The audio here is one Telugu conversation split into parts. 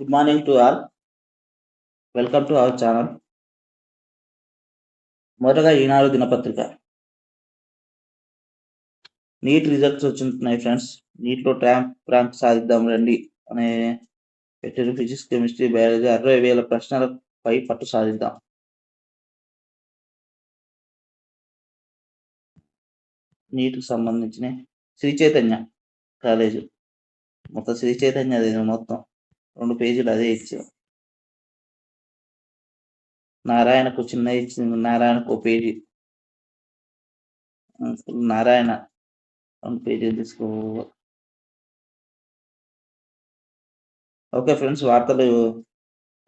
Good morning to all welcome to our channel మొదటగా ఈనాడు దినపత్రిక. నీట్ రిజల్ట్స్ వచ్చినాయి ఫ్రెండ్స్ నీట్లో ట్రాంప్ ర్యాంక్ సాధిద్దాం రండి అనే పెట్టారు. ఫిజిక్స్ కెమిస్ట్రీ బయాలజీ అరవై వేల ప్రశ్నలపై పట్టు సాధిద్దాం. నీటికి సంబంధించిన శ్రీ చైతన్య కాలేజీ. మొత్తం శ్రీ చైతన్య మొత్తం. రెండు పేజీలు అదే ఇచ్చాం. నారాయణకు చిన్న ఇచ్చింది నారాయణకు ఒక పేజీ. నారాయణ రెండు పేజీలు తీసుకో. ఓకే ఫ్రెండ్స్ వార్తలు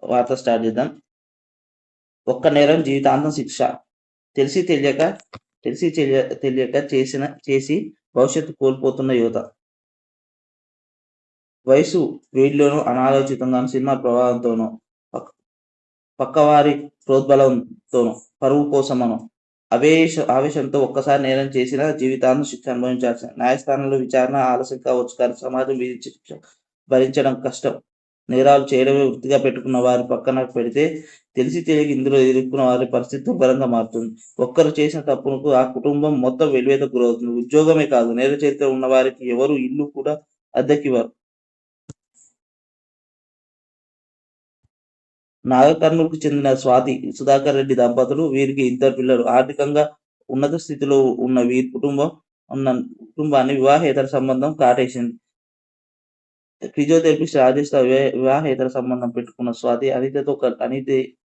వార్త స్టార్ట్ చేద్దాం. ఒక్క నేరం జీవితాంతం శిక్ష. తెలిసి తెలియక తెలిసి తెలియ తెలియక చేసిన చేసి భవిష్యత్తు కోల్పోతున్న యువత. వయసు వీటిలోనూ అనాలోచితంగాను సినిమా ప్రభావంతోనో పక్కవారి ప్రోద్బలంతోనూ పరువు కోసమనో అవేశ ఆవేశంతో ఒక్కసారి నేరం చేసిన జీవితాన్ని శిక్ష అనుభవించాల్సిన న్యాయస్థానంలో విచారణ ఆలస్యం కావచ్చు కానీ సమాజం విధించి శిక్ష భరించడం కష్టం. నేరాలు చేయడమే వృత్తిగా పెట్టుకున్న వారి పక్కన పెడితే తెలిసి తెలియక ఇందులో ఎదుర్కొన్న వారి పరిస్థితి దుర్భరంగా మారుతుంది. ఒక్కరు చేసిన తప్పునకు ఆ కుటుంబం మొత్తం వెలివేత గురవుతుంది ఉద్యోగమే కాదు నేర చరిత్ర ఉన్న వారికి ఎవరు ఇల్లు కూడా అద్దెకివ్వరు. నాగకర్నూలుకు చెందిన స్వాతి సుధాకర్ రెడ్డి దంపతులు వీరికి ఇద్దరు పిల్లలు. ఆర్థికంగా ఉన్నత స్థితిలో ఉన్న వీరి కుటుంబం ఉన్న కుటుంబాన్ని వివాహేతర సంబంధం కాటేసింది. ఫిజియోథెరపిస్ట్ రాజేష్ వివాహేతర సంబంధం పెట్టుకున్న స్వాతి అనితతో అనిత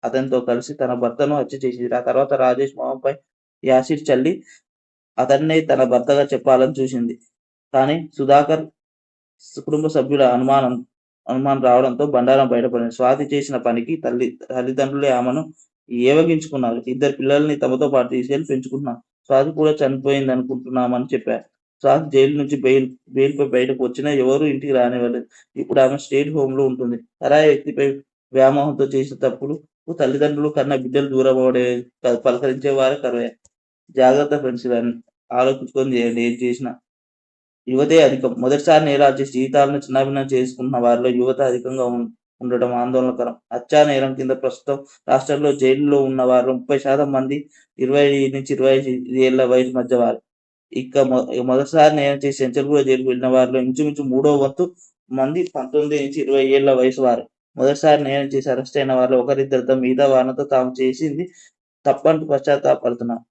అతనితో కలిసి తన భర్తను హత్య చేసింది. ఆ తర్వాత రాజేష్ మొహంపై యాసిడ్ చల్లి అతన్నే తన భర్తగా చెప్పాలని చూసింది. కానీ సుధాకర్ కుటుంబ సభ్యుల అనుమానం అనుమానం రావడంతో బండారం బయటపడింది. స్వాతి చేసిన పనికి తల్లి తల్లిదండ్రులే ఆమెను ఏవగించుకున్నారు. ఇద్దరు పిల్లల్ని తమతో పాటు తీసుకెళ్ళి పెంచుకున్నారు స్వాతి కూడా చనిపోయింది అనుకుంటున్నామని చెప్పారు. స్వాతి జైలు నుంచి బెయిల్ బెయిల్పై బయటకు వచ్చినా ఎవరు ఇంటికి రానివ్వలేదు. ఇప్పుడు ఆమె స్టేట్ హోమ్లో ఉంటుంది. పరాయి వ్యక్తిపై వ్యామోహంతో చేసిన తప్పులు తల్లిదండ్రులు కన్నా బిడ్డలు దూరం అవడే పలకరించే వారే కరువే జాగ్రత్త ఫ్రెండ్స్ ఆలోచించుకొని చేయండి. ఏం చేసినా యువతే అధికం మొదటిసారి నేరాలు చేసి జీవితాలను చిన్నాభిన్నం చేసుకున్న వారిలో యువత అధికంగా ఉండటం ఆందోళనకరం. హత్యా నేరం కింద ప్రస్తుతం రాష్ట్రంలో జైల్లో ఉన్న వారు ముప్పై శాతం మంది ఇరవై నుంచి ఇరవై ఏళ్ళ వయసు మధ్య వారు. ఇక మొదటిసారి నేరం చేసి సెంచల్గూడ జైలుకు వెళ్ళిన వారిలో ఇంచుమించు మూడో వంతు మంది పంతొమ్మిది నుంచి ఇరవై ఏళ్ళ వయసు వారు. మొదటిసారి నేరం చేసి అరెస్ట్ అయిన వారిలో ఒకరిద్దరితో మిగతా వారితో తాము చేసింది తప్పంటూ పశ్చాత్తాపడుతున్నారు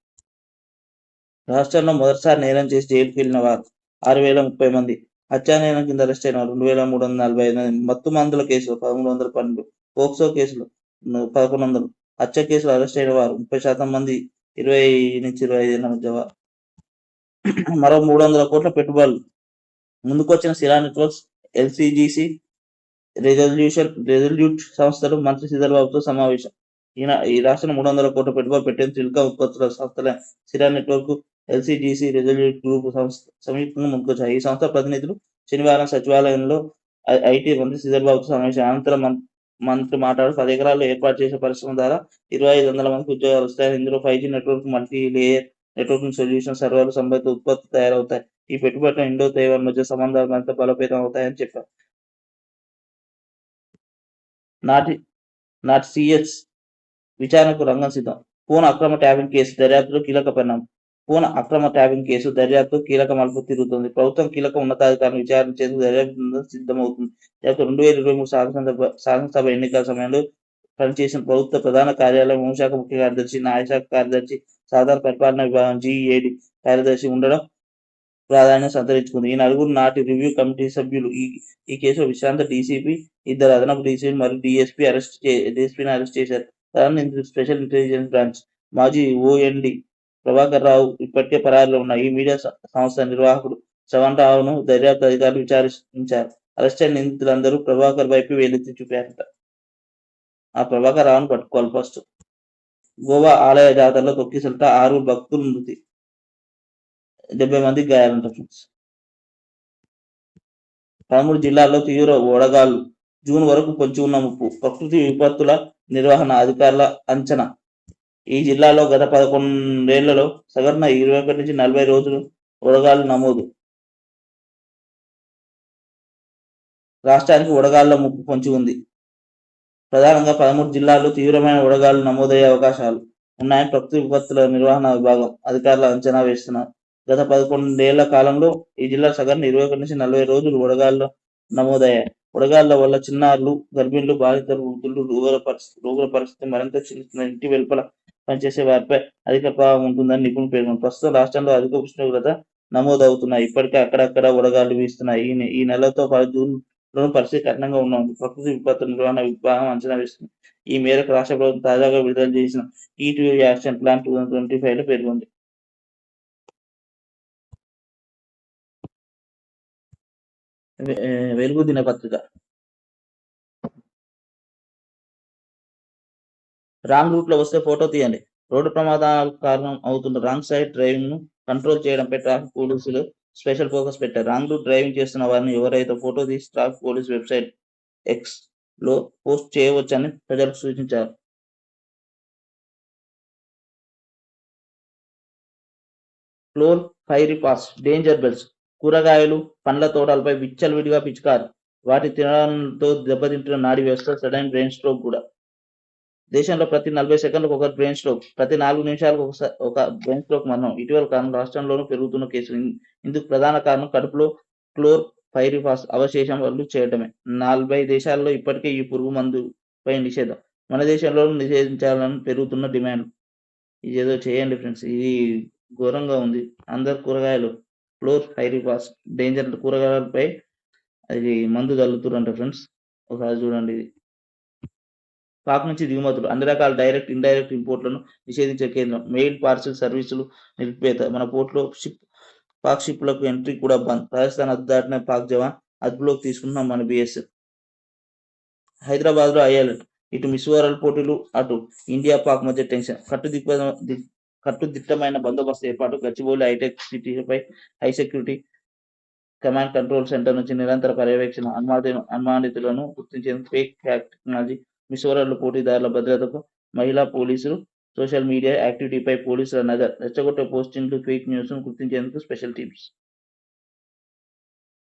రాష్ట్రంలో మొదటిసారి నేరం చేసి జైలుకు వెళ్ళిన వారు ఆరు వేల ముప్పై మంది. హత్యానేరం కింద అరెస్ట్ అయిన రెండు వేల మూడు వందల నలభై ఐదు మత్తు మందుల కేసులు పదమూడు వందల పన్నెండు. పోక్సో కేసులు పదకొండు వందలు. హత్య కేసులు అరెస్ట్ అయిన వారు ముప్పై శాతం మంది. ఇరవై నుంచి ఇరవై ఐదేళ్ళ మధ్య మరో మూడు వందల కోట్ల పెట్టుబడులు. ముందుకొచ్చిన సిరా నెట్వర్క్స్ ఎల్సిజిసి రెజల్యూషన్ రెజల్యూట్ సంస్థలు మంత్రి శ్రీధర్బాబుతో సమావేశం. ఈయన ఈ రాష్ట్రం మూడు వందల కోట్ల పెట్టుబడి పెట్టిన సిల్కా ఉత్పత్తుల సంస్థల సిరా నెట్వర్క్ ఎల్సిడిసి రెజల్యూట్ గ్రూప్ సంస్థ సంయుక్తంగా ముందుకొచ్చాయి ఈ సంస్థ ప్రతినిధులు శనివారం సచివాలయంలో ఐటీ మంత్రి శ్రీధర్బాబుతో సమావేశం. అనంతరం మంత్రి మాట్లాడు పది ఎకరాల్లో ఏర్పాటు చేసే పరిశ్రమ ద్వారా ఇరవై ఐదు వందల మందికి ఉద్యోగాలు వస్తాయి ఇందులో five G network multi layer networking solution సర్వర్లు సంబంధిత ఉత్పత్తి తయారవుతాయి. ఈ పెట్టుబడి ఇండో తైవాన్ మధ్య సంబంధాలు మరింత బలోపేతం అవుతాయని చెప్పారు. నాటి నాటి సిఎస్ విచారణకు రంగం సిద్ధం. ఫోన్ అక్రమ ట్యాపింగ్ కేసు దర్యాప్తులో కీలక పరిణామం. ఫోన్ అక్రమ ట్యాపింగ్ కేసు దర్యాప్తు కీలక మలుపు తిరుగుతుంది. ప్రభుత్వం కీలక ఉన్నతాధికారులను విచారించేందుకు దర్యాప్తు సిద్ధమవుతుంది. రెండు వేల ఇరవై మూడు శాసనసభ శాసనసభ ఎన్నికల సమయంలో పనిచేసిన ప్రభుత్వ ప్రధాన కార్యాలయం హోంశాఖ ముఖ్య కార్యదర్శి న్యాయశాఖ కార్యదర్శి సాధారణ పరిపాలన విభాగం జీఏడి కార్యదర్శి ఉండడం ప్రాధాన్యం సంతరించుకుంది. ఈ నలుగురు నాటి రివ్యూ కమిటీ సభ్యులు ఈ ఈ కేసులో విశ్రాంత డీసీపీ ఇద్దరు అదనపు డీసీపీ మరియు డిఎస్పీ అరెస్ట్ డిఎస్పీని అరెస్ట్ చేశారు. స్పెషల్ ఇంటెలిజెన్స్ బ్రాంచ్ మాజీ ఓఎన్డి ప్రభాకర్ రావు ఇప్పటికే పరారిలో ఉన్న ఈ మీడియా సంస్థ నిర్వాహకుడు శ్రవణ్ రావును దర్యాప్తు అధికారులు విచారించారు అరెస్ట్ అయిన నిందితులందరూ ప్రభాకర్ వైపు వేలెత్తి చూపారట. ఆ ప్రభాకర్ రావును పట్టుకోవాలి ఫస్ట్. గోవా ఆలయ జాతరలో తొక్కిసలట ఆరు భక్తులు మృతి. డెబ్బై మంది గాయాలంట ఫ్రెండ్స్. పదమూడు జిల్లాల్లో తీవ్ర వడగాలు జూన్ వరకు పొంచి ఉన్న ముప్పు. ప్రకృతి విపత్తుల నిర్వహణ అధికారుల అంచనా. ఈ జిల్లాలో గత పదకొండేళ్ళలో సగటున ఇరవై ఒకటి నుంచి నలభై రోజులు వడగాలు నమోదు. రాష్ట్రానికి వడగాళ్ళ ముప్పు పొంచి ఉంది. ప్రధానంగా పదమూడు జిల్లాలు తీవ్రమైన వడగాళ్ళు నమోదయ్యే అవకాశాలు ఉన్నాయని ప్రకృతి విపత్తుల నిర్వహణ విభాగం అధికారులు అంచనా వేస్తున్నారు. గత పదకొండేళ్ళ కాలంలో ఈ జిల్లా సగం ఇరవై ఒకటి నుంచి నలభై రోజులు వడగాళ్ళు నమోదయ్యాయి. వడగాళ్ళ వల్ల చిన్నారులు గర్భిణులు బాధితులు వృద్ధులు రోగుల పరిస్థితి రోగుల పరిస్థితి మరింత చిన్న ఇంటి వెలుపల పనిచేసే వారిపై అధిక ప్రభావం ఉంటుందని నిపుణులు పేర్కొన్నారు. ప్రస్తుతం రాష్ట్రంలో అధిక ఉష్ణోగ్రత నమోదవుతున్నాయి. ఇప్పటికే అక్కడక్కడ వడగాళ్ళు వీస్తున్నాయి. ఈ నెలతో పాటు జూన్లో పరిస్థితి కఠినంగా ఉన్నది. ప్రకృతి విపత్తు నిర్వహణ విభాగం అంచనా వేస్తుంది. ఈ మేరకు రాష్ట్ర ప్రభుత్వం తాజాగా విడుదల చేసిన ఈ action plan two thousand twenty ఫైవ్లో పేర్కొంది వెలుగు దినపత్రిక. రాంగ్ రూట్లో వస్తే ఫోటో తీయండి. రోడ్డు ప్రమాదాల కారణం అవుతున్న రాంగ్ సైడ్ డ్రైవింగ్ను కంట్రోల్ చేయడంపై ట్రాఫిక్ పోలీసులు స్పెషల్ ఫోకస్ పెట్టారు. రాంగ్ రూట్ డ్రైవింగ్ చేస్తున్న వారిని ఎవరైతే ఫోటో తీసి ట్రాఫిక్ పోలీస్ వెబ్సైట్ ఎక్స్లో పోస్ట్ చేయవచ్చని ప్రజలకు సూచించారు. ఫ్లోర్ ఫైరీ పాస్ డేంజర్ బెల్ట్స్ కూరగాయలు పండ్ల తోటలపై విచ్చలవిడిగా పిచికారు. వాటి తినడంతో దెబ్బతింటున్న నాడి వ్యవస్థ సడన్ బ్రెయిన్ స్ట్రోక్ కూడా. దేశంలో ప్రతి నలభై సెకండ్లకు ఒక బ్రెయిన్ స్ట్రోక్ ప్రతి నాలుగు నిమిషాలకు ఒకసారి ఒక బ్రెయిన్ స్ట్రోక్ మరణం ఇటీవల కాలం రాష్ట్రంలోనూ పెరుగుతున్న కేసులు. ఇందుకు ప్రధాన కారణం కడుపులో క్లోర్ ఫైరిఫాస్ అవశేషం వల్ల చేయడమే నలభై దేశాల్లో ఇప్పటికే ఈ పురుగు మందుపై నిషేధం. మన దేశంలో నిషేధించాలని పెరుగుతున్న డిమాండ్. ఇది ఏదో చేయండి ఫ్రెండ్స్. ఇది ఘోరంగా ఉంది. అందరు కూరగాయలు క్లోర్ ఫైరిఫాస్ డేంజర్ కూరగాయలపై అది మందు చల్లుతురంట ఫ్రెండ్స్. ఒకసారి చూడండి. ఇది పాక్ నుంచి దిగుమతులు అన్ని రకాల డైరెక్ట్ ఇండైరెక్ట్ ఇంపోర్ట్లను నిషేధించే కేంద్రం. మెయిల్ పార్సిల్ సర్వీసులు నిలిపివేత. మన పోర్టులో షిప్ పాక్ షిప్లకు ఎంట్రీ కూడా బంద్. రాజస్థాన్ అద్దు దాటిన పాక్ జవాన్ అదుపులోకి తీసుకున్నాం మన బిఎస్ఎఫ్ హైదరాబాద్లో లో ఇటు మిస్ వరల్డ్ పోటీలు అటు ఇండియా పాక్ మధ్య టెన్షన్. కట్టుదిప్ప ది- కట్టుదిట్టమైన బందోబస్తు ఏర్పాటు. Gachibowli hitech సిటీపై high security command control centre నుంచి నిరంతర పర్యవేక్షణ అనుమాన అనుమానితులను గుర్తించేందుకు ఫేక్ టెక్నాలజీ మిస్ పోటీదారుల భద్రతకు మహిళా పోలీసులు సోషల్ మీడియా యాక్టివిటీపై పోలీసుల నజర్ రెచ్చగొట్టే పోస్టింగ్లు ఫేక్ న్యూస్ను గుర్తించేందుకు స్పెషల్ టీమ్స్.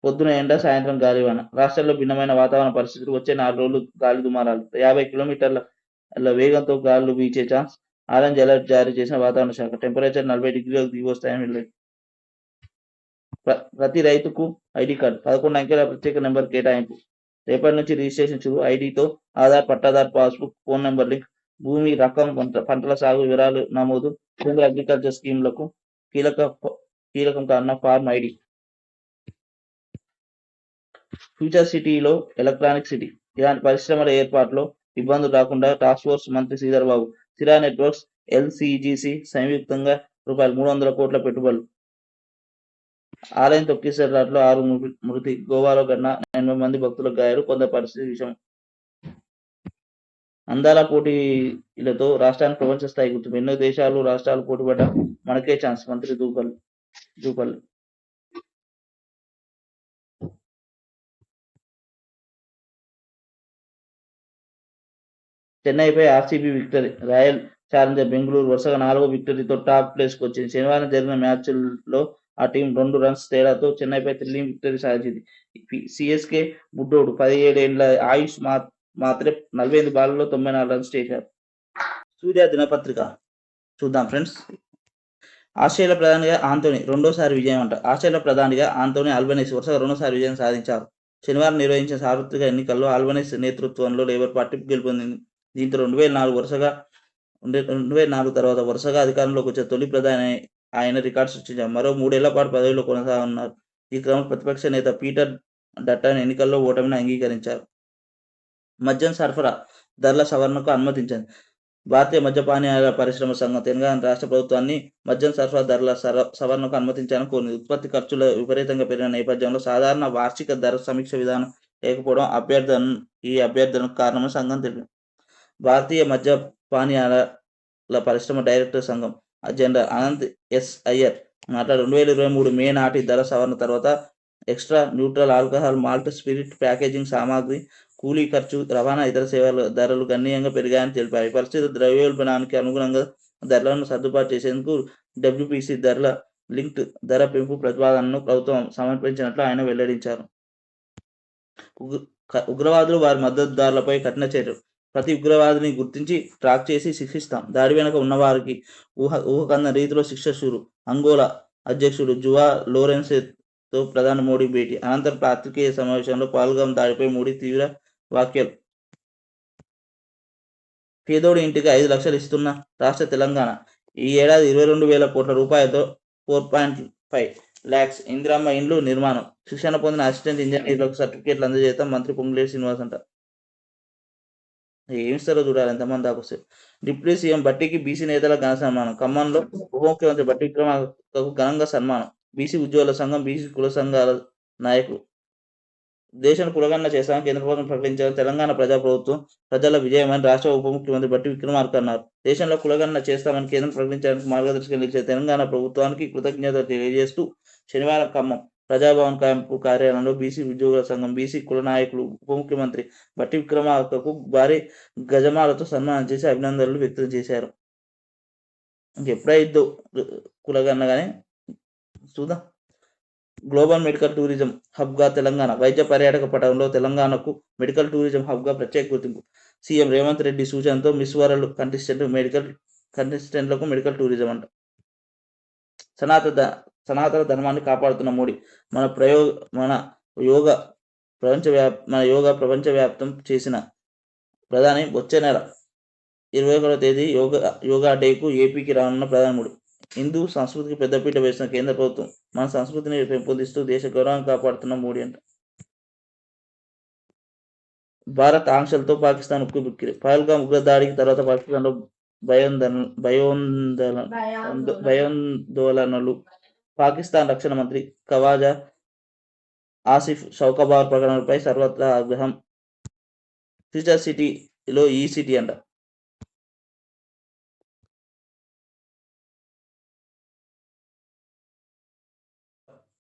పొద్దున ఎండ సాయంత్రం గాలివాన రాష్ట్రంలో భిన్నమైన వాతావరణ పరిస్థితులు. వచ్చే నాలుగు రోజులు గాలి దుమారాలు. యాభై కిలోమీటర్ల వేగంతో గాలులు వీచే ఛాన్స్. ఆరెంజ్ అలర్ట్ జారీ చేసిన వాతావరణ శాఖ. టెంపరేచర్ నలభై డిగ్రీలకు దిగి వస్తాయని ప్ర- ప్రతి రైతుకు ఐడి కార్డు. పదకొండు అంకెల ప్రత్యేక నెంబర్ కేటాయింపు. రేపటి నుంచి రిజిస్ట్రేషన్ చురు. ఐడితో Aadhaar pattadar passbook phone number link భూమి రకం పంటల సాగు వివరాలు నమోదు. కేంద్ర అగ్రికల్చర్ స్కీమ్లకు కీలక కీలకం కానున్న ఫార్మ్ ఐడి. ఫ్యూచర్ సిటీలో ఎలక్ట్రానిక్ సిటీ. ఇలాంటి పరిశ్రమల ఏర్పాటులో ఇబ్బందులు రాకుండా టాస్క్ ఫోర్స్ మంత్రి శ్రీధర్ బాబు. సిరా నెట్వర్క్స్ ఎల్సిజిసి సంయుక్తంగా రూపాయలు మూడు వందల కోట్ల పెట్టుబడులు. ఆలయం తొక్కిసలాట్లో ఆరు మృతి గోవాలో కన్నా ఎనభై మంది భక్తులకు గాయాలు కొంత పరిస్థితి విషయం అందాల పోటీలతో రాష్ట్రానికి ప్రపంచ స్థాయి గుర్తింపు. ఎన్నో దేశాలు రాష్ట్రాలు పోటీపడ్డ మనకే ఛాన్స్. మంత్రి దూపల్ దూపల్. చెన్నైపై RCB victory. Royal Challenger Bengaluru వరుసగా నాలుగో విక్టరీతో టాప్ ప్లేస్కి వచ్చింది శనివారం జరిగిన మ్యాచ్లో ఆ టీం రెండు రన్స్ తేడాతో చెన్నైపై థ్రిల్లింగ్ విక్టరీ సాధించింది. సిఎస్కే బుడ్డోడు పదిహేడు ఏళ్ళ ఆయుష్ మా మాత్రమే నలభై ఎనిమిది బాల్లో తొంభై నాలుగు రన్స్ చేశారు. సూర్య దినపత్రిక చూద్దాం ఫ్రెండ్స్ ఆస్ట్రేలియా ప్రధానిగా ఆంతోని రెండోసారి విజయం అంట. ఆస్ట్రేలియా ప్రధానిగా ఆంతోని ఆల్బనీస్ వరుసగా రెండోసారి విజయం సాధించారు. శనివారం నిర్వహించిన సార్వత్రిక ఎన్నికల్లో ఆల్బనీస్ నేతృత్వంలో లేబర్ పార్టీ గెలుపొందింది. దీంతో రెండు వేల నాలుగు వరుసగా రెండు- రెండు వేల నాలుగు తర్వాత వరుసగా అధికారంలోకి వచ్చే తొలి ప్రధాని ఆయన రికార్డు సృష్టించారు. మరో మూడేళ్ళ పాటు పదవిలో కొనసాగనున్నారు. ఈ క్రమంలో ప్రతిపక్ష నేత పీటర్ డట్టన్ ఎన్నికల్లో ఓటమిని అంగీకరించారు. మద్యం సరఫరా ధరల సవరణకు అనుమతించింది. భారతీయ మద్యపానీయాల పరిశ్రమ సంఘం తెలంగాణ రాష్ట్ర ప్రభుత్వాన్ని మద్యం సరఫరా ధరల సర- సవరణకు అనుమతించాలని కొన్ని ఉత్పత్తి ఖర్చులు విపరీతంగా పెరిగిన నేపథ్యంలో సాధారణ వార్షిక ధర సమీక్ష విధానం లేకపోవడం అభ్యర్థన ఈ అభ్యర్థనకు కారణమని సంఘం తెలిపింది. భారతీయ మద్య పానీయాల పరిశ్రమ డైరెక్టర్ సంఘం జనరల్ అనంత్ ఎస్ అయ్యర్ మాట్లాడు. రెండు వేల ఇరవై మూడు మే నాటి ధర సవరణ తర్వాత extra neutral alcohol malt spirit packaging సామాగ్రి కూలీ ఖర్చు రవాణా ఇతర సేవల ధరలు గణనీయంగా పెరిగాయని తెలిపారు. పరిస్థితి ద్రవ్యోల్బణానికి అనుగుణంగా ధరలను సర్దుబాటు చేసేందుకు డబ్ల్యూపీసీ ధరల లింక్డ్ ధర పెంపు ప్రతిపాదనను ప్రభుత్వం సమర్పించినట్లు ఆయన వెల్లడించారు. ఉగ్రవాదులు వారి మద్దతుదారులపై కఠిన చర్యలు ప్రతి ఉగ్రవాదిని గుర్తించి ట్రాక్ చేసి శిక్షిస్తాం. దాడి వెనుక ఉన్నవారికి ఊహ ఊహకంద రీతిలో శిక్ష చూరు అంగోలా అధ్యక్షుడు జువా లోరెన్సెతో ప్రధాని మోడీ భేటీ. అనంతరం పాత్రికేయ సమావేశంలో పాల్గొన దాడిపై మోడీ తీవ్ర వ్యాఖ్యలు. పేదోడి ఇంటికి ఐదు లక్షలు ఇస్తున్న రాష్ట్ర తెలంగాణ. ఈ ఏడాది ఇరవై రెండు వేల కోట్ల రూపాయలతో four point five lakhs Indiramma ఇండ్లు నిర్మాణం. శిక్షణ పొందిన అసిస్టెంట్ ఇంజనీర్లకు సర్టిఫికేట్లు అందజేస్తాం మంత్రి పొంగులేటి శ్రీనివాస్ అంటారు ఏమి ఇస్తారో చూడాలి ఎంతమంది దాకా వస్తే డిప్యూటీ సీఎం బట్టికి బీసీ నేతల ఘన సన్మానం. ఖమ్మంలో ఉప ముఖ్యమంత్రి బట్టి విక్రమార్కకు ఘనంగా సన్మానం. బీసీ ఉద్యోగుల సంఘం బీసీ కుల సంఘాల నాయకులు. దేశం కులగన్న చేస్తామని కేంద్ర ప్రభుత్వం ప్రకటించాలని తెలంగాణ ప్రజా ప్రభుత్వం ప్రజల విజయమని రాష్ట్ర ఉప ముఖ్యమంత్రి బట్టి విక్రమార్క అన్నారు. దేశంలో కులగన్న చేస్తామని కేంద్రం ప్రకటించడానికి మార్గదర్శకం నిలిచే తెలంగాణ ప్రభుత్వానికి కృతజ్ఞతలు తెలియజేస్తూ శనివారం ఖమ్మం ప్రజాభవన్ క్యాంపు కార్యాలయంలో బీసీ ఉద్యోగుల సంఘం బీసీ కుల నాయకులు ఉప ముఖ్యమంత్రి బట్టి విక్రమార్కకు భారీ గజమాలతో సన్మానం చేసి అభినందనలు వ్యక్తం చేశారు. ఎప్పుడైద్దో కులగన్న కానీ చూద్దాం. గ్లోబల్ మెడికల్ టూరిజం హబ్గా తెలంగాణ వైద్య పర్యాటక పటంలో తెలంగాణకు మెడికల్ టూరిజం హబ్గా ప్రత్యేక గుర్తింపు. సీఎం రేవంత్ రెడ్డి సూచనతో మిస్ వరల్డ్ కంటెస్టెంట్ మెడికల్ కంటెస్టెంట్లకు మెడికల్ టూరిజం అంట. సనాతన సనాతన ధర్మాన్ని కాపాడుతున్న మోడీ. మన ప్రయోగ మన యోగ ప్రపంచవ్యాప్ మన యోగా ప్రపంచవ్యాప్తం చేసిన ప్రధాని వచ్చే నెల ఇరవై ఒకటో తేదీ యోగా యోగా డేకు ఏపీకి రానున్న ప్రధాని మోడీ. హిందూ సంస్కృతికి పెద్దపీట వేసిన కేంద్ర ప్రభుత్వం మన సంస్కృతిని పెంపొందిస్తూ దేశ గౌరవాన్ని కాపాడుతున్న మోడీ అంట. భారత్ ఆంక్షలతో పాకిస్తాన్ ఉక్కు బిక్కిరి. పహల్గాం ఉగ్ర దాడికి తర్వాత పాకిస్తాన్లో భయోందన భయోందన భయోందోళనలు. పాకిస్తాన్ రక్షణ మంత్రి కవాజా ఆసిఫ్ షౌకబార్ ప్రకటనపై సర్వత్రా ఆగ్రహం. ఫ్యూచర్ సిటీలో ఈ సిటీ అంట.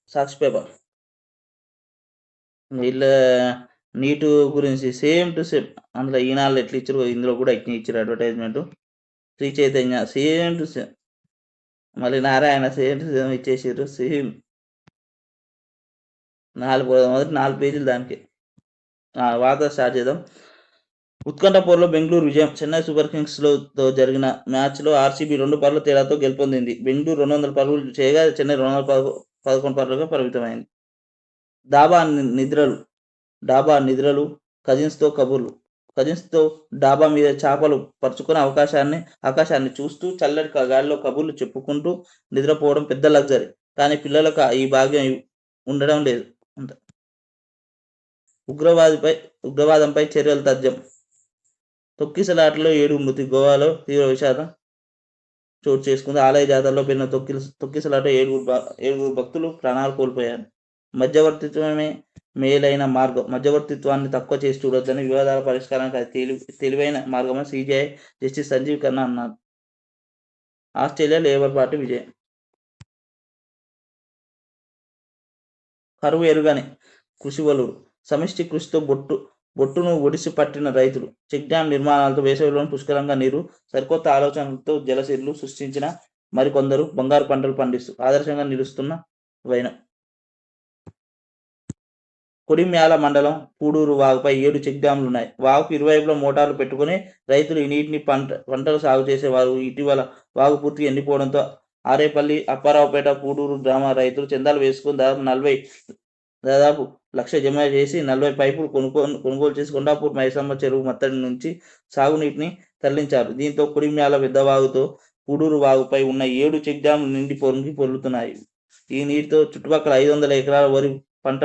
సాక్షి పేపర్. వీళ్ళ నీటు గురించి సేమ్ టు సేమ్ అందులో ఈనాళ్ళు ఎట్లా ఇచ్చారు ఇందులో కూడా ఎట్లా ఇచ్చారు advertisement. Sri Chaitanya same to same. మళ్ళీ నారాయణ సేమ్ సేమ్ ఇచ్చేసారు సేమ్. నాలుగు మొదటి నాలుగు పేజీలు దానికి. వార్త స్టార్ట్ చేద్దాం. ఉత్కంఠపూర్లో బెంగళూరు విజయం. చెన్నై సూపర్ కింగ్స్లో జరిగిన మ్యాచ్లో ఆర్సీబీ రెండు పరుల తేడాతో గెలుపొందింది. బెంగళూరు రెండు వందల పరుగులు చేయగా చెన్నై రెండు వందల పదకొండు పరుగులుగా పరిమితమైంది. డాబా నిద్రలు. డాబా నిద్రలు కజిన్స్తో కబుర్లు. కజిన్స్తో డాబా మీద చేపలు పరుచుకునే అవకాశాన్ని ఆకాశాన్ని చూస్తూ చల్లటి గాలిలో కబుర్లు చెప్పుకుంటూ నిద్రపోవడం పెద్ద లగ్జరీ. కానీ పిల్లలకు ఈ భాగ్యం ఉండడం లేదు. ఉగ్రవాదిపై ఉగ్రవాదంపై చర్యలు తథ్యం. తొక్కిసలాటలో ఏడు మృతి గోవాలో తీవ్ర విషాదం చోటు చేసుకుంది. ఆలయ జాతరలో పెరిగిన తొక్కి తొక్కిసలాట ఏడుగురు ఏడుగురు భక్తులు ప్రాణాలు కోల్పోయారు. మధ్యవర్తిత్వమే మేలైన మార్గం. మధ్యవర్తిత్వాన్ని తక్కువ చేసి చూడొద్దని వివాదాల పరిష్కారానికి అది తెలివి తెలివైన మార్గమని సిజిఐ జస్టిస్ సంజీవ్ ఖన్నా అన్నారు. ఆస్ట్రేలియా లేబర్ పార్టీ విజయం. కరువు ఎరుగని కృషి వలుడు సమిష్టి కృషితో బొట్టు బొట్టును ఒడిసి పట్టిన రైతులు. చెక్ డ్యాం నిర్మాణాలతో వేసవిలోని పుష్కలంగా నీరు సరికొత్త ఆలోచనలతో జలసిర్లు సృష్టించిన మరికొందరు బంగారు పంటలు పండిస్తూ ఆదర్శంగా నిలుస్తున్న వైనం. కొడిమ్యాల మండలం పూడూరు వాగుపై ఏడు చెక్ డ్యాంలు ఉన్నాయి. వాగుకు ఇరువైపులా మోటార్లు పెట్టుకుని రైతులు ఈ నీటిని పంట పంటలు సాగు చేసేవారు. ఇటీవల వాగు పూర్తిగా ఎండిపోవడంతో ఆరేపల్లి అప్పారావుపేట పూడూరు గ్రామ రైతులు చందాలు వేసుకుని దాదాపు నలభై దాదాపు లక్ష జమ చేసి నలభై పైపులు కొనుగోలు కొనుగోలు చేసి కొండాపూర్ మైసమ్మ చెరువు మత్తడి నుంచి సాగునీటిని తరలించారు. దీంతో కుడిమ్యాల పెద్దవాగుతో పూడూరు వాగుపై ఉన్న ఏడు చెక్ డ్యాంలు నిండి పొంగి పొర్లుతున్నాయి ఈ నీటితో చుట్టుపక్కల ఐదు వందల ఎకరాల వరి పంట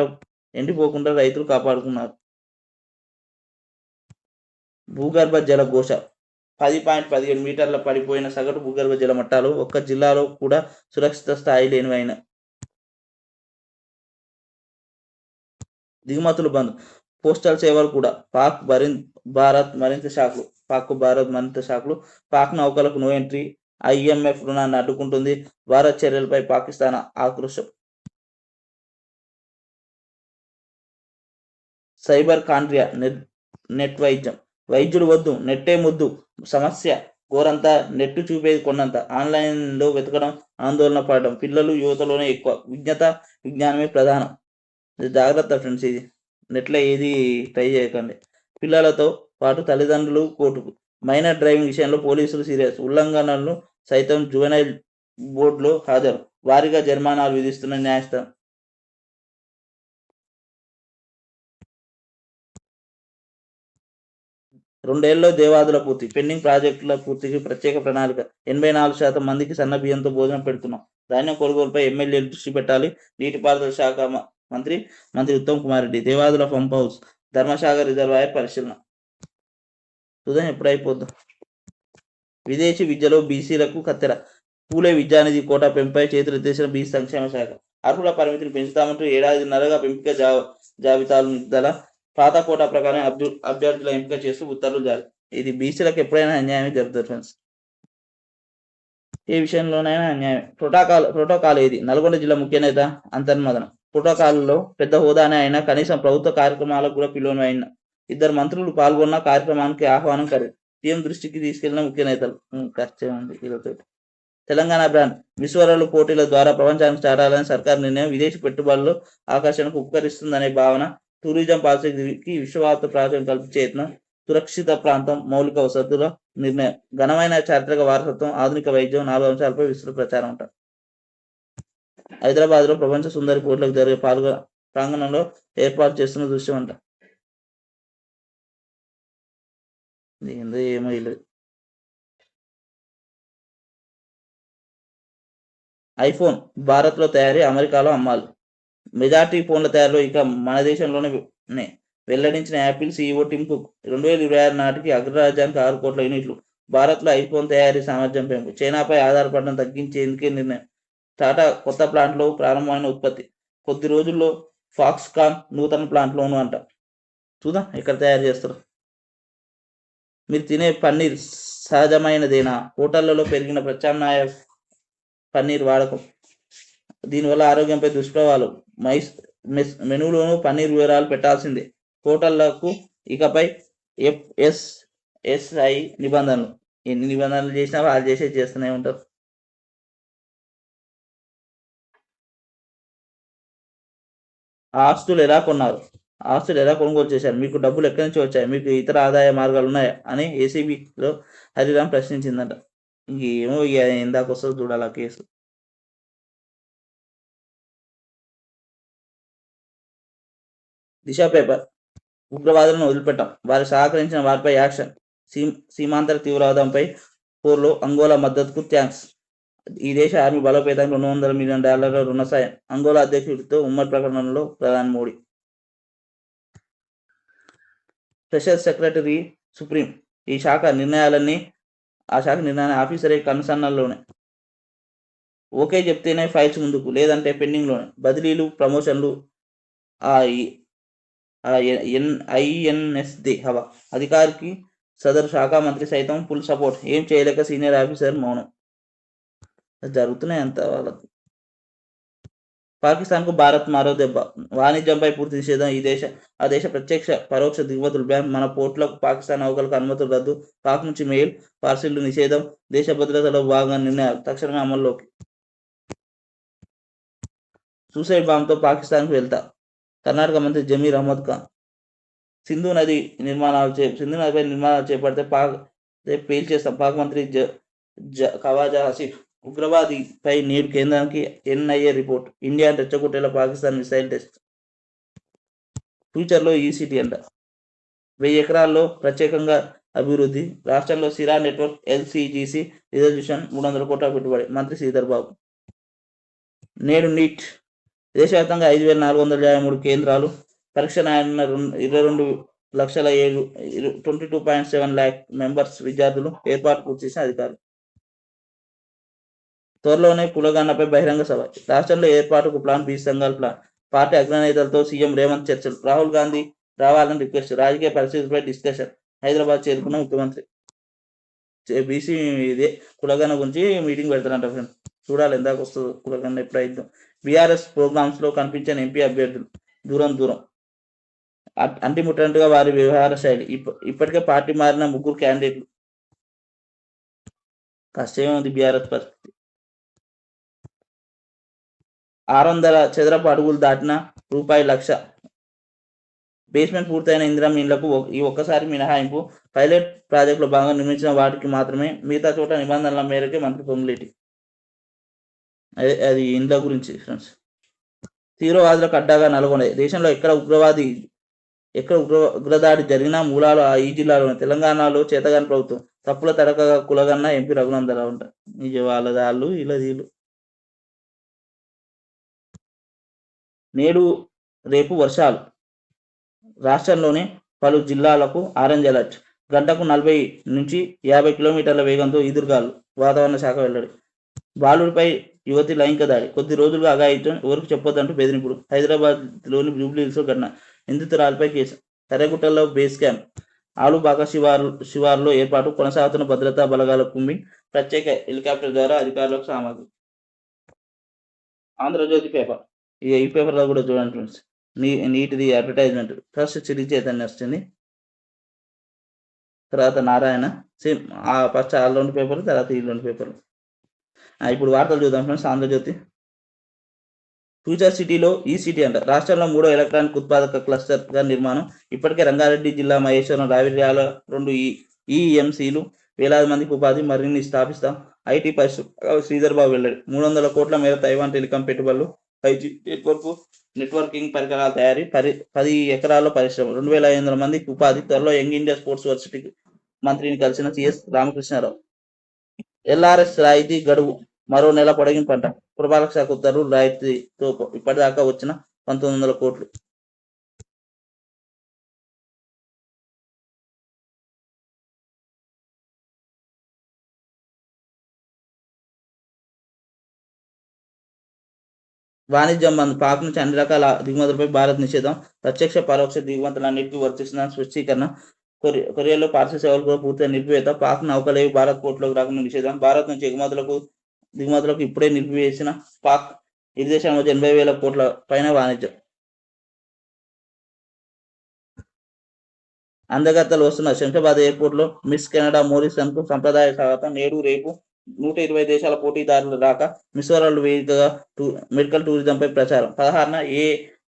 ఎండిపోకుండా రైతులు కాపాడుకున్నారు. భూగర్భ జల ఘోష. పది పాయింట్ పదిహేడు మీటర్ల పడిపోయిన సగటు భూగర్భ జల మట్టాలు ఒక్క జిల్లాలో కూడా సురక్షిత స్థాయి లేనివైన దిగుమతులు బంద్. పోస్టల్ సేవలు కూడా. పాక్ భరిన్ భారత్ మరింత శాఖలు పాక్ భారత్ మరింత శాఖలు పాక్ నౌకలకు నో ఎంట్రీ. ఐఎంఎఫ్ రుణాన్ని అడ్డుకుంటుంది. భారత్ చర్యలపై పాకిస్తాన్ ఆక్రోశం. సైబర్ కాండ్రియా నెట్ నెట్ వైద్యం. వైద్యుడు వద్దు నెట్టే ముద్దు. సమస్య గోరంతా నెట్టు చూపేది కొన్నంత ఆన్లైన్లో వెతకడం ఆందోళన పడడం. పిల్లలు యువతలోనే ఎక్కువ. విజ్ఞత విజ్ఞానమే ప్రధానం. జాగ్రత్త ఫ్రెండ్స్ ఇది. నెట్లో ఏది ట్రై చేయకండి. పిల్లలతో పాటు తల్లిదండ్రులు కోర్టుకు మైనర్ డ్రైవింగ్ విషయంలో పోలీసులు సీరియస్. ఉల్లంఘనలను సైతం జువెనైల్ బోర్డులో హాజరు. వారిగా జరిమానాలు విధిస్తున్న న్యాయస్థానం. రెండేళ్ళలో దేవాదుల పూర్తి పెండింగ్ ప్రాజెక్టుల పూర్తికి ప్రత్యేక ప్రణాళిక. ఎనభై నాలుగు శాతం మందికి సన్న బియ్యంతో భోజనం పెడుతున్నాం. ధాన్యం కొనుగోలుపై ఎమ్మెల్యేలు దృష్టి పెట్టాలి. నీటిపారుదల శాఖ మంత్రి మంత్రి Uttam Kumar Reddy Devadula pump house Dharmasagar reservoir పరిశీలన. చూద్దాం ఎప్పుడు విదేశీ విద్యలో బీసీలకు కత్తెర. పూలే విద్యానిధి కోటా పెంపై చేతులెత్తేసిన బీసీ సంక్షేమ శాఖ. అర్హుల పరిమితిని పెంచుతామంటూ ఏడాదిన్నరగా పెంపిక జా జాబితాలు నిర్ధార పాత కోటా ప్రకారం అభ్యు అభ్యర్థుల ఎంపిక చేస్తూ ఉత్తర్వులు జారీ. ఇది బీసీలకు ఎప్పుడైనా అన్యాయం జరుగుతుంది ఫ్రెండ్స్ ఏ విషయంలోనైనా అన్యాయం ప్రోటోకాల్ ప్రోటోకాల్ ఏది? నల్గొండ జిల్లా ముఖ్య నేత అంతర్మదనం. ప్రోటోకాల్లో పెద్ద హోదానే అయినా కనీసం ప్రభుత్వ కార్యక్రమాలకు కూడా పిలువని అయిన ఇద్దరు మంత్రులు పాల్గొన్న కార్యక్రమానికి ఆహ్వానం ఖరీదు సీఎం దృష్టికి తీసుకెళ్ళిన ముఖ్య నేతలు. ఉమ్, కష్టం ఉంది వీళ్ళతో తెలంగాణ బ్రాండ్. విశ్వరాలు పోటీల ద్వారా ప్రపంచానికి చేరాలని సర్కార్ నిర్ణయం విదేశీ పెట్టుబడులు ఆకర్షణకు ఉపకరిస్తుందనే భావన టూరిజం పాలసీకి విశ్వవ్యాప్త ప్రాచుర్యం కల్పించే సురక్షిత ప్రాంతం మౌలిక వసతుల నిర్ణయం ఘనమైన చారిత్రక వారసత్వం ఆధునిక వైద్యం నాలుగు అంశాలపై విస్తృత ప్రచారం ఉంటారు హైదరాబాద్లో ప్రపంచ సుందరి పోటీలకు జరిగే పాల్గొ ప్రాంగణంలో ఏర్పాటు చేస్తున్న దృశ్యం అంట. ఏందో ఏమో లేదు ఐఫోన్ భారత్లో తయారీ అమెరికాలో అమ్మాలి. మెజార్టీ ఫోన్ల తయారీలో ఇక మన దేశంలోనే వెల్లడించిన యాపిల్ సీఈఓ టిమ్ కుక్ రెండు వేల ఇరవై ఆరు నాటికి అగ్రరాజ్యానికి ఆరు కోట్ల యూనిట్లు భారత్లో ఐఫోన్ తయారీ సామర్థ్యం పెంపు చైనాపై ఆధారపడడం తగ్గించేందుకే నిర్ణయం. టాటా కొత్త ప్లాంట్లో ప్రారంభమైన ఉత్పత్తి కొద్ది రోజుల్లో ఫాక్స్కాన్ నూతన ప్లాంట్లోను అంట. చూద్దాం ఎక్కడ తయారు చేస్తారు. మీరు తినే పన్నీర్ సహజమైనదేనా? హోటళ్ళలో పెరిగిన ప్రత్యామ్నాయ పన్నీర్ వాడకం. దీనివల్ల ఆరోగ్యంపై దుష్ప్రభావాలు. మైస్ మెస్ మెనూలోనూ పన్నీర్ వివరాలు పెట్టాల్సిందే. హోటళ్ళకు ఇకపై ఎఫ్ఎస్ఎస్ఐ నిబంధనలు. ఎన్ని నిబంధనలు చేసినా వాళ్ళు చేసే చేస్తూనే ఉంటారు. ఆస్తులు ఎలా కొన్నారు? ఆస్తులు ఎలా కొనుగోలు చేశారు? మీకు డబ్బులు ఎక్కడి నుంచి వచ్చాయి? మీకు ఇతర ఆదాయ మార్గాలు ఉన్నాయా? అని ఏసీబీలో హరిరామ్ ప్రశ్నించిందంట. ఇంకేమో ఇక ఇందాక వస్తుంది చూడాలి ఆ కేసు. దిశ పేపర్ ఉగ్రవాదులను వదిలిపెట్టాం. వారు సహకరించిన వారిపై యాక్షన్ సీ సీమాంతర తీవ్రవాదంపై పోర్లో అంగోలా మద్దతుకు థ్యాంక్స్. ఈ దేశ ఆర్మీ బలోపేతానికి రెండు వందల మిలియన్ డాలర్ల రుణ సాయం అంగోలా అధ్యక్షుడితో ఉమ్మడి ప్రకటనలో ప్రధాని మోడీ. స్పెషల్ సెక్రటరీ సుప్రీం ఈ శాఖ నిర్ణయాలన్నీ ఆ శాఖ నిర్ణయాన్ని ఆఫీసరే కన్సర్నల్లోనే ఓకే చెప్తేనే ఫైల్స్ ముందుకు లేదంటే పెండింగ్లోనే. బదిలీలు ప్రమోషన్లు ఎన్ ఐఎన్ఎస్ది హవా అధికారికి సదరు శాఖ మంత్రి సైతం ఫుల్ సపోర్ట్. ఏం చేయలేక సీనియర్ ఆఫీసర్ మౌనం. జరుగుతున్నాయి అంత వాళ్ళకి. పాకిస్తాన్కు భారత్ మరో దెబ్బ. వాణిజ్యంపై పూర్తి నిషేధం. ఈ దేశ ఆ దేశ ప్రత్యక్ష పరోక్ష దిగుమతులు. బ్యాన్ మన పోర్టులకు పాకిస్తాన్ నౌకలకు అనుమతులు రద్దు. పాక్ నుంచి మెయిల్ పార్సిల్ నిషేధం. దేశ భద్రతలో భాగంగా నిర్ణయాలు తక్షణమే అమల్లోకి. సూసైడ్ బాంబ్తో పాకిస్తాన్కు వెళ్తా. కర్ణాటక మంత్రి జమీర్ అహ్మద్ ఖాన్. సింధు నది నిర్మాణాలు చే సింధు నదిపై నిర్మాణాలు చేపడితే పాక్ రేపు పేల్చేస్తాం. పాక్ మంత్రి జ జ ఖవాజా హసీఫ్ ఉగ్రవాదిపై నేడు కేంద్రానికి ఎన్ఐఏ రిపోర్ట్. ఇండియా రెచ్చగొట్టేలా పాకిస్తాన్ మిసైల్ టెస్ట్. ఫ్యూచర్లో ఈసీటీ అంట. వెయ్యి ఎకరాల్లో ప్రత్యేకంగా అభివృద్ధి. రాష్ట్రంలో సిరా నెట్వర్క్ ఎల్సిజిసి రిజల్యూషన్ మూడు వందల కోట్ల పెట్టుబడి. మంత్రి శ్రీధర్ బాబు. నేడు నీట్ దేశవ్యాప్తంగా ఐదు వేల నాలుగు వందల యాభై మూడు కేంద్రాలు పరీక్ష నాయన ఇరవై రెండు లక్షల ఏడు twenty two point seven lakh members విద్యార్థులు ఏర్పాటు పూర్తి చేసిన అధికారులు. త్వరలోనే కులగన్నపై బహిరంగ సభ. రాష్ట్రంలో ఏర్పాటుకు ప్లాన్ బి సంఘాల ప్లాన్. పార్టీ అగ్రనేతలతో సీఎం రేవంత్ చర్చలు. రాహుల్ గాంధీ రావాలని రిక్వెస్ట్. రాజకీయ పరిస్థితిపై డిస్కషన్. హైదరాబాద్ చేరుకున్న ముఖ్యమంత్రి. బీసీ ఇదే కులగన్న గురించి మీటింగ్ పెడతారంట ఫ్రెండ్. చూడాలి ఎందాక వస్తుందో కులగన్న ఎప్పుడు బీఆర్ఎస్ ప్రోగ్రామ్స్లో కనిపించిన ఎంపీ అభ్యర్థులు దూరం దూరం. అట్- అంటిముట్టనట్టుగా వారి వ్యవహార శైలి. ఇప్పటికే పార్టీ మారిన ముగ్గురు క్యాండిడేట్లు. కష్టమే ఉంది బీఆర్ఎస్ పరిస్థితి. ఆరు వందల చదరపు అడుగులు దాటిన రూపాయి లక్ష. బేస్మెంట్ పూర్తయిన ఇందిరా మీన్లకు ఈ ఒక్కసారి మినహాయింపు. పైలట్ ప్రాజెక్టులో భాగంగా నిర్మించిన వాటికి మాత్రమే మిగతా చోట నిబంధనల మేరకే మంత్రి పొంగులేటి. అదే అది ఇండ్ల గురించి ఫ్రెండ్స్ తీవ్రవాదులకు అడ్డాగా నల్గొండ దేశంలో ఎక్కడ ఉగ్రవాది ఎక్కడ ఉగ్ర ఉగ్రదాడి జరిగినా మూలాలు ఆ ఈ జిల్లాలో తెలంగాణలో చేతగాని ప్రభుత్వం. తప్పుల తడకగా కులగన్న ఎంపీ రఘునందరావు అంట నిజ వాళ్ళ దాళ్ళు ఇలా వీళ్ళు నేడు రేపు వర్షాలు. రాష్ట్రంలోని పలు జిల్లాలకు ఆరెంజ్ అలర్ట్. గంటకు నలభై నుంచి యాభై కిలోమీటర్ల వేగంతో ఈదురుగాలు. వాతావరణ శాఖ వెల్లడి. బాలుడిపై యువతి లైంగిక దాడి కొద్ది రోజులుగా అఘాయిత్యం ఎవరికి చెప్పొద్దంటూ బెదిరింపుడు హైదరాబాద్లోని జూబ్లీహిల్స్ ఘటన. నిందితురాలపై కేసు. తెరగుట్టలో బేస్ క్యాంప్. ఆలుబాక శివారు శివారులో ఏర్పాటు. కొనసాగుతున్న భద్రతా బలగాల కుమ్మి ప్రత్యేక హెలికాప్టర్ ద్వారా అధికారులకు సామాగ్రి. ఆంధ్రజ్యోతి పేపర్. ఈ పేపర్లో కూడా చూడండి ఫ్రెండ్స్. నీ నీటిది అడ్వర్టైజ్మెంట్. ఫస్ట్ చిరి చైతన్య వస్తుంది తర్వాత నారాయణ. సేమ్ ఆ ఫస్ట్ ఆ రెండు పేపర్లు తర్వాత ఈ రెండు పేపర్లు. ఇప్పుడు వార్తలు చూద్దాం ఫ్రెండ్స్ ఆంధ్రజ్యోతి. ఫ్యూచర్ సిటీలో ఈ సిటీ అంట. రాష్ట్రంలో మూడో ఎలక్ట్రానిక్ ఉత్పాదక క్లస్టర్గా నిర్మాణం. ఇప్పటికే రంగారెడ్డి జిల్లా మహేశ్వరం రావిర్యాల రెండు ఈ ఈఎంసీలు వేలాది మందికి ఉపాధి మరిన్ని స్థాపిస్తాం. ఐటీ పరిశ్రమ శ్రీధర్ బాబు వెళ్ళాడు మూడు వందల కోట్ల మేర తైవాన్ టెలికాం పెట్టుబడులు ఫైవ్ జీ నెట్వర్క్ నెట్వర్కింగ్ పరికరాల తయారీ పరి పది ఎకరాల్లో పరిశ్రమ రెండు వేల ఐదు వందల మందికి ఉపాధి త్వరలో యంగ్ ఇండియా స్పోర్ట్స్ వర్సిటీ మంత్రిని కలిసిన సిఎస్ రామకృష్ణారావు. ఎల్ఆర్ఎస్ రాయితీ గడువు. మరో నెల పొడిగింపంట. పురపాలక శాఖ ఉత్తర్వులు రాయితీతో ఇప్పటిదాకా వచ్చిన పంతొమ్మిది వందల కోట్లు. వాణిజ్యం బంద్ పాక్ నుంచి అన్ని రకాల దిగుమతులపై భారత్ నిషేధం ప్రత్యక్ష పరోక్ష దిగుమతులన్నింటికీ వర్తిస్తున్న స్పష్టీకరణ కొరి కొరియాలో పార్సల్ సేవలు కూడా పూర్తిగా నిలిపివేత. పాక్ నౌకలేవి భారత్ పోర్టులోకి రాకుండా నిషేధం. భారత్ నుంచి ఎగుమతులకు దిగుమతులకు ఇప్పుడే నిలిపివేసిన పాక్ ఇరు దేశాల మధ్య ఎనభై వేల కోట్ల పైన వాణిజ్యం. అందగత్తలు వస్తున్న శంషాబాద్ ఎయిర్పోర్ట్లో మిస్ కెనడా మోరిసన్కు సంప్రదాయ స్వాగతం నేడు రేపు నూట ఇరవై దేశాల పోటీదారులు రాక మిస్ వరల్డ్ వేదికగా టూ మెడికల్ టూరిజం పై ప్రచారం. పదహారున ఏ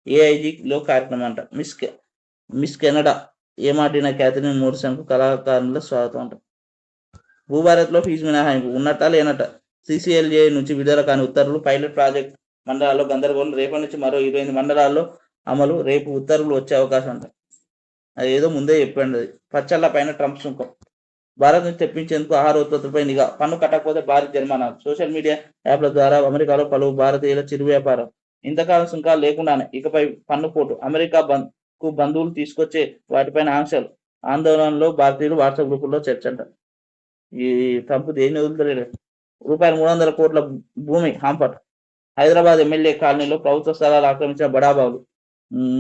ఏఐజి లో కార్యక్రమం అంట. మిస్ మిస్ కెనడా ఏమాటిన క్యాథరిన్ మోరిసన్కు కళాకారుల స్వాగతం అంట. భూభారత్లో ఫీజు మినహాయింపు ఉన్నట్ట లేనట్ట? సిసిఎల్ఏ నుంచి విడుదల కాని ఉత్తర్వులు పైలట్ ప్రాజెక్ట్ మండలాల్లో గందరగోళం రేపటి నుంచి మరో ఇరవై ఎనిమిది మండలాల్లో అమలు రేపు ఉత్తర్వులు వచ్చే అవకాశం ఉంటుంది అది ఏదో ముందే చెప్పండి. అది పచ్చళ్ళ పైన ట్రంప్ సుంకం. భారత్ నుంచి తెప్పించేందుకు ఆహార ఉత్పత్తులపై నిఘా. పన్ను కట్టకపోతే భారీ జరిమానా. సోషల్ మీడియా యాప్ల ద్వారా అమెరికాలో పలు భారతీయుల చిరు వ్యాపారం. ఇంతకాలం సుంకాలు లేకుండానే ఇకపై పన్ను పోటు. అమెరికా బంద్కు బంధువులు తీసుకొచ్చే వాటిపైన ఆంక్షలు. ఆందోళనలో భారతీయులు వాట్సాప్ గ్రూపుల్లో చర్చ అంట ఈ ట్రంప్ దేన్ని వదులుతలేడు? రూపాయలు మూడు వందల కోట్ల భూమి హాంపట్ హైదరాబాద్ ఎమ్మెల్యే కాలనీలో ప్రభుత్వ స్థలాలు ఆక్రమించిన బడాబాబులు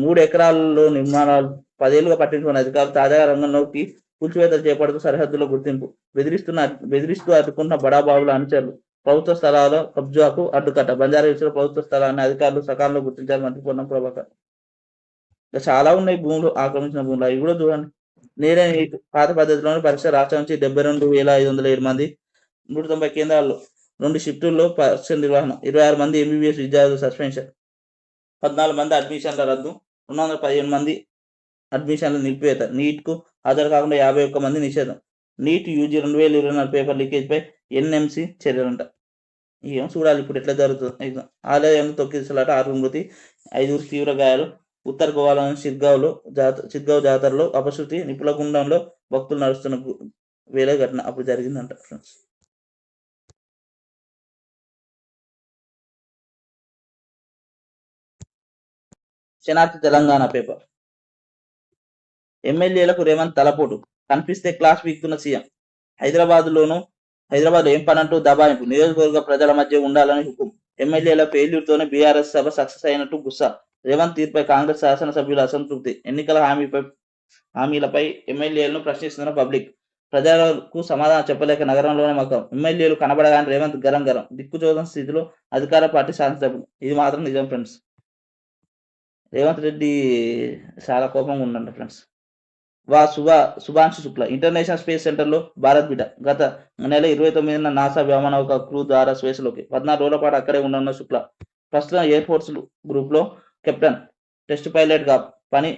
మూడు ఎకరాల్లో నిర్మాణాలు పదేళ్ళుగా పట్టించుకున్న అధికారులు తాజాగా రంగంలోకి కూల్చివేత చేపడుతూ సరిహద్దులో గుర్తింపు. బెదిరిస్తున్న బెదిరిస్తూ అడ్డుకున్న బడాబాబుల అనుచరులు ప్రభుత్వ స్థలాల కబ్జాకు అడ్డుకట్ట. బంజారా హిల్స్లో ప్రభుత్వ స్థలాన్ని అధికారులు సకాలంలో గుర్తించారు మంత్రి పొన్నం ప్రభాకర్. ఇంకా చాలా ఉన్నాయి భూములు ఆక్రమించిన భూములు. అవి కూడా చూడండి. నేనే పాత పద్ధతిలోని పరీక్ష రాష్ట్రం నుంచి డెబ్బై రెండు వేల ఐదు వందల ఏడు మంది నూట తొంభై కేంద్రాల్లో రెండు షిఫ్టుల్లో పరీక్ష నిర్వహణ ఇరవై ఆరు మంది ఎంబీబీఎస్ విద్యార్థులు సస్పెన్షన్ పద్నాలుగు మంది అడ్మిషన్ల రద్దు రెండు వందల పదిహేను మంది అడ్మిషన్లు నిలిపివేత. నీట్కు హాజరు కాకుండా యాభై ఒక్క మంది నిషేధం. నీట్ యూజీ రెండు వేల ఇరవై నాలుగు పేపర్ లీకేజ్పై ఎన్ఎంసి చర్యలంట. ఏం చూడాలి ఇప్పుడు ఎట్లా జరుగుతుంది. ఆలయంలో తొక్కిసలాట ఆరు మృతి ఐదుగురు తీవ్ర గాయాలు ఉత్తర గోవాలోని సిర్గావ్లో జాత సిర్గావ్ జాతరలో అపశృతి నిపులగుండంలో భక్తులు నడుస్తున్న గు- వేళ ఘటన అప్పుడు జరిగిందంట ఫ్రెండ్స్ శనార్థి తెలంగాణ పేపర్. ఎమ్మెల్యేలకు రేవంత్ తలపోటు. కనిపిస్తే క్లాస్ వీక్తున్న సీఎం. హైదరాబాద్ లోను హైదరాబాద్ ఏం పనంటూ దబాయింపు. నియోజకవర్గ ప్రజల మధ్య ఉండాలని హుకుం. ఎమ్మెల్యేల ఫెయిల్యూర్తోనే బీఆర్ఎస్ సభ సక్సెస్ అయినట్టు గుస్సా. రేవంత్ తీర్పై కాంగ్రెస్ శాసనసభ్యుల అసంతృప్తి. ఎన్నికల హామీపై హామీలపై ఎమ్మెల్యేలను ప్రశ్నిస్తున్న పబ్లిక్. ప్రజలకు సమాధానం చెప్పలేక నగరంలోనే మగ్గం. ఎమ్మెల్యేలు కనబడగానే రేవంత్ గరం గరం. దిక్కుచోదం స్థితిలో అధికార పార్టీ శాసనసభ్యులు. ఇది మాత్రం నిజం ఫ్రెండ్స్. రేవంత్ రెడ్డి చాలా కోపంగా ఉండండి ఫ్రెండ్స్. వా శుభా శుభాంశు శుక్ల ఇంటర్నేషనల్ స్పేస్ సెంటర్లో భారత్ బిడ్డ గత నెల ఇరవై తొమ్మిదిన నాసా వ్యోమనౌక క్రూ ద్వారా స్పేస్లోకి పద్నాలుగు రోజుల పాటు అక్కడే ఉండనున్న శుక్ల ప్రస్తుతం ఎయిర్ ఫోర్స్ గ్రూప్లో కెప్టెన్ టెస్ట్ పైలట్గా పని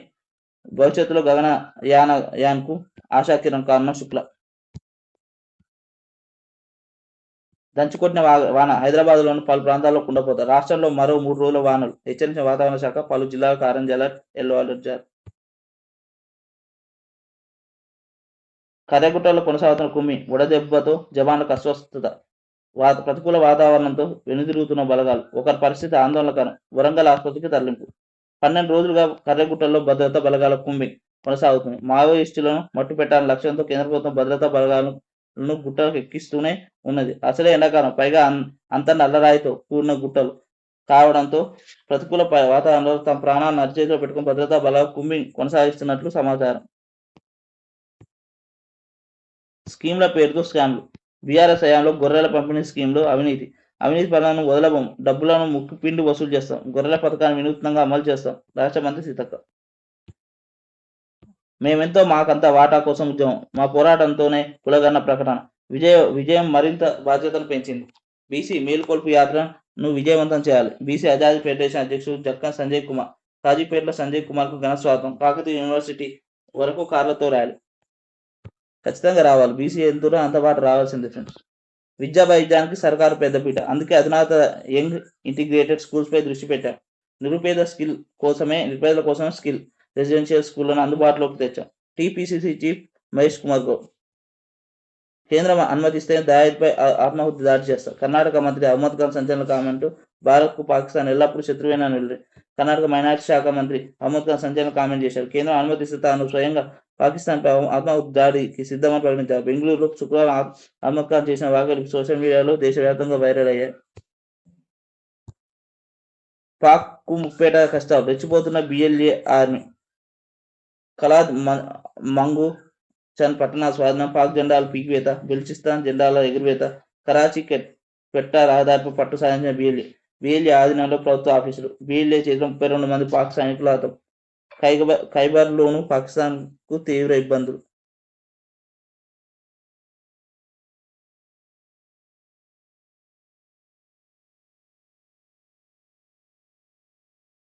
భవిష్యత్తులో గగన యాన యాన్కు ఆశాకిరణ్ కారణం శుక్ల. దంచుకొట్టిన వా- వాన హైదరాబాద్లోని పలు ప్రాంతాల్లో కుండపోతారు రాష్ట్రంలో మరో మూడు రోజుల వానలు. హెచ్చరించిన వాతావరణ శాఖ పలు జిల్లాలకు ఆరెంజ్ అలర్ట్ ఎల్లో అలర్ట్ జారీ. కర్రగుట్టలో కొనసాగుతున్న కుమ్మి వడదెబ్బతో జవాన్లకు అస్వస్థత. వా ప్రతికూల వాతావరణంతో వెనుదిరుగుతున్న బలగాలు. ఒకరి పరిస్థితి ఆందోళనకరం. వరంగల్ ఆసుపత్రికి తరలింపు. పన్నెండు రోజులుగా కర్రగుట్టలో భద్రతా బలగాల కుమ్మి కొనసాగుతుంది. మావోయిస్టులను మట్టు పెట్టాలని లక్ష్యంతో కేంద్ర ప్రభుత్వం భద్రతా బలగాలను గుట్టలకు ఎక్కిస్తూనే ఉన్నది. అసలే ఎండాకాలం. పైగా అంత నల్లరాయితో కూడిన గుట్టలు కావడంతో ప్రతికూల వాతావరణంలో తమ ప్రాణాలను అరిచేతిలో పెట్టుకుని భద్రతా బల కుమ్మి కొనసాగిస్తున్నట్లు సమాచారం. స్కీమ్ల పేరుతో స్కామ్లు. బీఆర్ఎస్ హయాంలో గొర్రెల పంపిణీ స్కీమ్లో అవినీతి. అవినీతి పనులను వదలబం డబ్బులను ముక్కిపిండి వసూలు చేస్తాం. గొర్రెల పథకాన్ని వినూత్నంగా అమలు చేస్తాం. రాష్ట్ర మంత్రి సీతక్క మేమెంతో మాకంతా వాటా కోసం ఉద్యమం. మా పోరాటంతోనే కులగన్న ప్రకటన. విజయ విజయం మరింత బాధ్యతను పెంచింది. బీసీ మేలుకొల్పు యాత్రను విజయవంతం చేయాలి. బీసీ ఆజాద్ ఫెడరేషన్ అధ్యక్షుడు జక్కన్ సంజయ్ కుమార్ కాజీపేటలో సంజయ్ కుమార్కు ఘన స్వాగతం. కాకతీయ యూనివర్సిటీ వరకు కార్లతో రాయాలి. ఖచ్చితంగా రావాలి. బీసీ ఎంతో అంతపాటు రావాల్సింది ఫ్రెండ్స్. విద్యా వైద్యానికి సర్కారు పెద్దపీట. అందుకే అధునాత యంగ్ ఇంటిగ్రేటెడ్ స్కూల్స్ పై దృష్టి పెట్టారు. నిరుపేద స్కిల్ కోసమే నిరుపేదల కోసమే స్కిల్. రెసిడెన్షియల్ స్కూళ్ళను అందుబాటులోకి తెచ్చాం. టీపీసీసీ చీఫ్ మహేష్ కుమార్ గౌడ్ కేంద్రం అనుమతిస్తే దాయిద్పై ఆత్మాహుతి దాడి చేస్తారు. కర్ణాటక మంత్రి అహ్మద్ ఖాన్ సంచలన కామెంట్ భారత్కు పాకిస్తాన్ ఎల్లప్పుడూ శత్రువేనా కర్ణాటక మైనార్టీ శాఖ మంత్రి అహ్మద్ ఖాన్ సంచలన కామెంట్ చేశారు. కేంద్రం అనుమతిస్తే తాను స్వయంగా పాకిస్తాన్పై ఆత్మాహుతి దాడికి సిద్ధమని ప్రకటించారు. బెంగళూరులో శుక్రవారం అహ్మద్ ఖాన్ చేసిన వ్యాఖ్యలు సోషల్ మీడియాలో దేశవ్యాప్తంగా వైరల్ అయ్యాయి. పాక్కు ముప్పేట కష్టాలు. రెచ్చిపోతున్న బిఎల్ఏ ఆర్మీ కలాద్ మ- మంగు చన్ పట్టణ స్వాధీనం పాక్ జెండాల పీకివేత బెల్చిస్తాన్ జెండాల ఎగురువేత కరాచీ కెట్ పెట్ట రహదారిపై పట్టు సాధించిన బిఎల్ఏ బిఎల్ఏ ఆధీనంలో ప్రభుత్వ ఆఫీసులు. బిఎల్ఏ చేతిలో ముప్పై రెండు మంది పాక్ సైనికుల హతం. ఖైబర్ ఖైబర్లోను పాకిస్తాన్కు తీవ్ర ఇబ్బందులు.